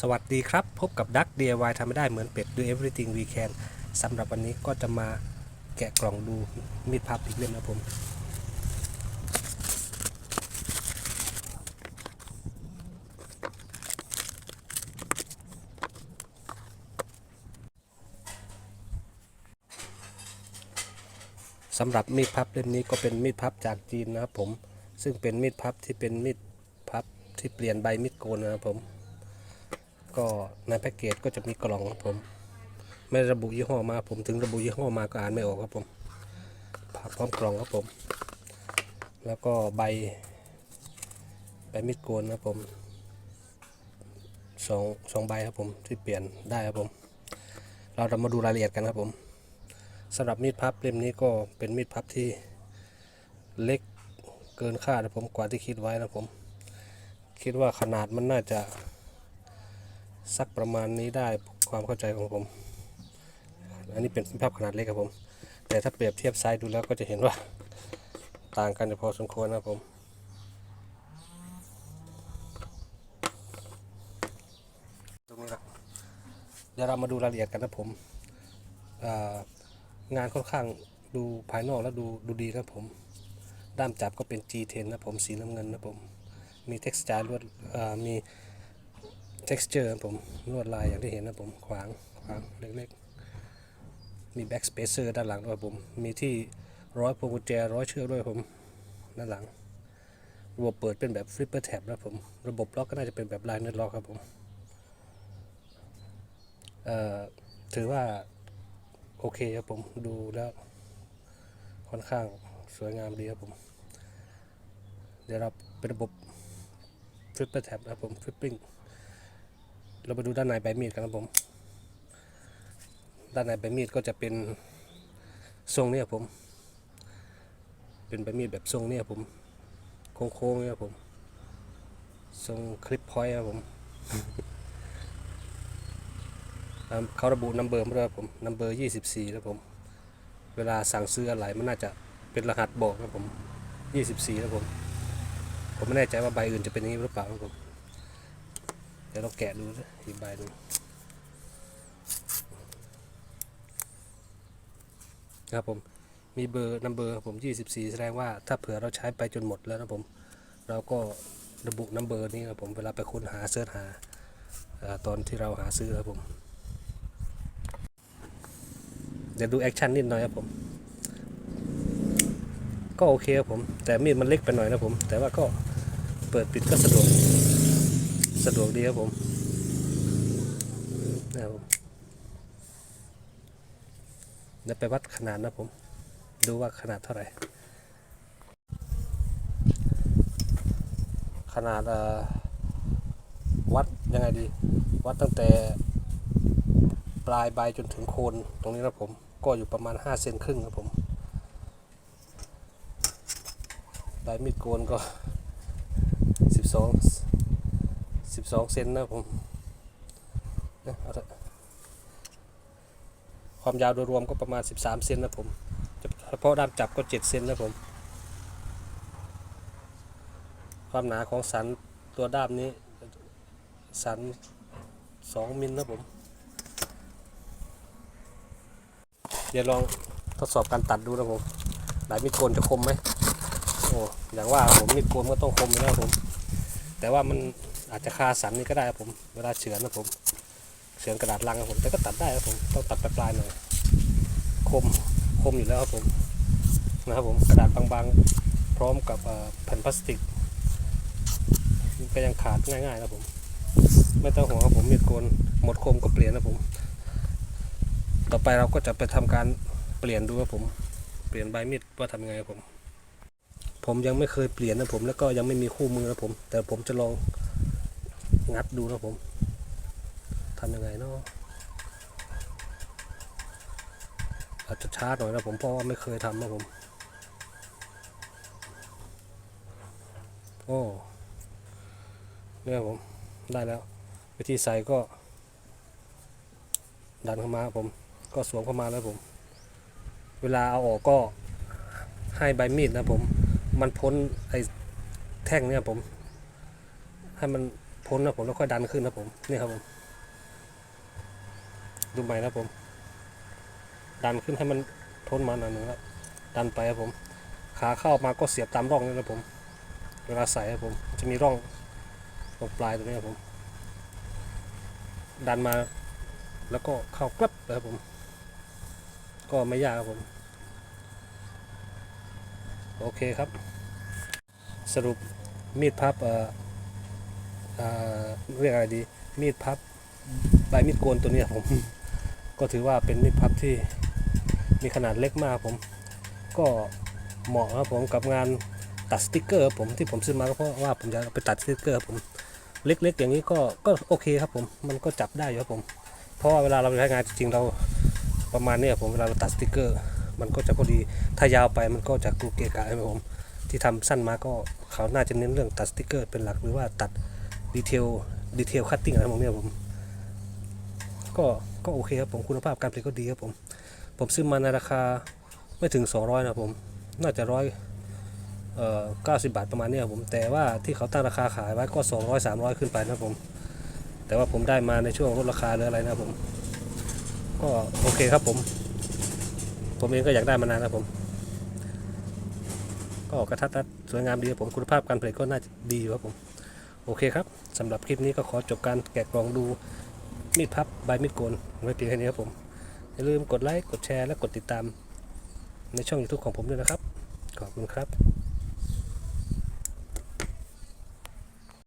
สวัสดีครับ พบกับดัก DIY ทำไม่ได้เหมือนเป็ด do everything we can สำหรับวันนี้ก็จะมาแกะกล่องดูมีดพับอีกเล่มนะผม สำหรับมีดพับเล่มนี้ก็เป็นมีดพับจากจีนนะครับผม ซึ่งเป็นมีดพับที่เป็นมีดพับที่เปลี่ยนใบมีดโกนนะครับผม ก็ในแพ็กเกจก็จะมีกล่องครับผม ไม่ระบุยี่ห้อมาผมถึงระบุยี่ห้อมาก็อ่านไม่ออกครับผมพร้อมกล่องครับผม แล้วก็ใบใบมีดโกนครับผมสองสองใบครับผมที่เปลี่ยนได้ครับผม เราจะมาดูรายละเอียดกันครับผมสำหรับมีดพับเล่มนี้ก็เป็นมีดพับที่เล็กเกินคาดนะผมกว่าที่คิดไว้นะผม คิดว่าขนาดมันน่าจะ สักประมาณนี้ได้ความเข้าใจของผม อันนี้เป็นภาพขนาดเล็กครับผม แต่ถ้าเปรียบเทียบไซส์ดูแล้วก็จะเห็นว่าต่างกันพอสมควรนะครับผมตรงนี้ครับเดี๋ยวเรามาดูรายละเอียดกันนะผมงานค่อนข้างดูภายนอกแล้วดูดูดีนะผม ด้ามจับก็เป็น G10 นะผมสีน้ำเงินนะผม มี texture ลวดมี texture ครับผมลวดลายอย่างที่เห็นนะผมขวางขวางเล็กๆ มี back spacer ด้านหลังด้วยผม มีที่ร้อยพวงกุญแจร้อยเชือกด้วยผมด้านหลัง ระบบเปิดเป็นแบบ flipper tab นะผม ระบบล็อกก็น่าจะเป็นแบบ line lock ครับผมถือว่าโอเคครับผมดูแล้วค่อนข้างสวยงามดีครับผม เดี๋ยวเราเป็นระบบ flipper tab นะครับผม flipping เรามาดูด้านในใบมีดกันครับผม ด้านในใบมีดก็จะเป็นทรงเนี่ยผม เป็นใบมีดแบบทรงเนี่ยผม โค้งๆเนี่ยผม ทรงคลิปพอยต์ครับผมเขาระบุนัมเบอร์มาด้วยผมนัมเบอร์ยี่สิบสี่ครับผม เวลาสั่งซื้ออะไรมันน่าจะเป็นรหัสบอกครับผมยี่สิบสี่ครับผม ผมไม่แน่ใจว่าใบอื่นจะเป็นอย่างนี้หรือเปล่าครับผม เดี๋ยวเราแกะดูนะ อีกใบหนึงนะครับผมมีเบอร์นัมเบอร์ผม24 แสดงว่าถ้าเผื่อเราใช้ไปจนหมดแล้วนะผมเราก็ระบุนัมเบอร์นี้ครับผมเวลาไปค้นหาเสิร์ชหาตอนที่เราหาซื้อครับผมเดี๋ยวดูแอคชั่นนิดหน่อยครับผม ก็โอเคครับผม แต่มีดมันเล็กไปหน่อยนะผม แต่ว่าก็เปิดปิดก็สะดวก สะดวกดีครับผม นะครับผมเดี๋ยวไปวัดขนาดนะผม ดูว่าขนาดเท่าไหร่ ขนาดวัดยังไงดี วัดตั้งแต่ปลายใบจนถึงโคนตรงนี้นะผม ก็อยู่ประมาณ5เซนครึ่งครับผมใบมีดโกนก็ 12 12 เซนนะผม นะเอาเถอะความยาวโดยรวมก็ประมาณ 13 เซนนะผมเฉพาะด้ามจับก็ 7 เซนนะผม ความหนาของสันตัวด้ามนี้ สัน 2 มิลนะผม เดี๋ยวลองทดสอบการตัดดูนะผมไหนมีดโกนจะคมไหมโอ้อย่างว่าผมมีดโกนก็ต้องคมอยู่แล้วครับผม แต่ว่ามันอาจจะคาสันนี่ก็ได้ครับผม เวลาเฉือนนะผม เฉือนกระดาษลังครับผมแต่ก็ตัดได้ครับผมต้องตัดปลายๆหน่อยคมคมอยู่แล้วครับผมนะครับผมกระดาษบางๆ พร้อมกับแผ่นพลาสติกก็ยังขาดง่ายๆครับผม ไม่ต้องห่วงครับผมมีดโกนหมดคมก็เปลี่ยนนะผม ต่อไปเราก็จะไปทำการเปลี่ยนดูครับผม เปลี่ยนใบมีดว่าทำยังไงครับผม ผมยังไม่เคยเปลี่ยนนะผม แล้วก็ยังไม่มีคู่มือนะผม แต่ผมจะลองงัดดูนะผม ทำยังไงเนาะอาจจะช้าหน่อยนะผมเพราะว่าไม่เคยทำนะผม โอ้เนี่ยผม ได้แล้ว วิธีใส่ก็ ดันเข้ามาผม ก็สวมเข้ามาแล้วผม เวลาเอาออกก็ให้ใบมีดนะผม มันพ้นไอ้แท่งเนี่ยผม ให้มันพ้นนะผมแล้วค่อยดันขึ้นนะผม นี่ครับผม ดูใหม่นะผม ดันขึ้นให้มันทนมาหน่อยหนึ่งแล้วดันไปครับผม ขาเข้ามาก็เสียบตามร่องนี่นะผม เวลาใส่ครับผม จะมีร่องตรงปลายตรงนี้ครับผม ดันมาแล้วก็เข้ากลับเลยครับผม ก็ไม่ยากครับผม โอเคครับ สรุปมีดพับเอ่อเรียกอะไรดี มีดพับใบมีดโกนตัวนี้ยผม ก็ถือว่าเป็นมีดพับที่มีขนาดเล็กมากผม ก็เหมาะครับผมกับงานตัดสติกเกอร์ผมที่ผมซื้อมาก็เพราะว่าผมจะไปตัดสติกเกอร์ผมเล็กๆ อย่างนี้ก็ก็โอเคครับผมมันก็จับได้อยู่ครับผม เพราะว่าเวลาเราใช้งานจริงๆเราประมาณนี้ผมเวลาเราตัดสติกเกอร์ มันก็จะพอดีถ้ายาวไปมันก็จะกรุเกะกะใช่ไหมผมที่ทำสั้นมาก็เขาน่าจะเน้นเรื่องตัดสติกเกอร์เป็นหลักหรือว่าตัดดีเทลดีเทลคัตติ้งอะไรพวกนี้ผม ก็ ก็โอเคครับผมคุณภาพการผลิตก็ดีครับผม ผมซื้อมาในราคาไม่ถึง 200 นะผม น่าจะร้อยเอ่อเก้าสิบบาทประมาณเนี้ยครับผมแต่ว่าที่เขาตั้งราคาขายไว้ก็ 200 300 ขึ้นไปนะผม แต่ว่าผมได้มาในช่วงลดราคาหรืออะไรนะผม ก็โอเคครับผม ผมเองก็อยากได้มานานนะผม ก็กระทัดรัดสวยงามดีครับผมคุณภาพการผลิตก็น่าจะดีอยู่ครับผม โอเคครับสำหรับคลิปนี้ก็ขอจบการแกะกล่องดู มีดพับใบมีดโกนไว้เพียงแค่นี้ครับผม อย่าลืมกดไลค์ กดแชร์ และกดติดตามในช่อง YouTube ของผมด้วยนะครับ ขอบคุณครับ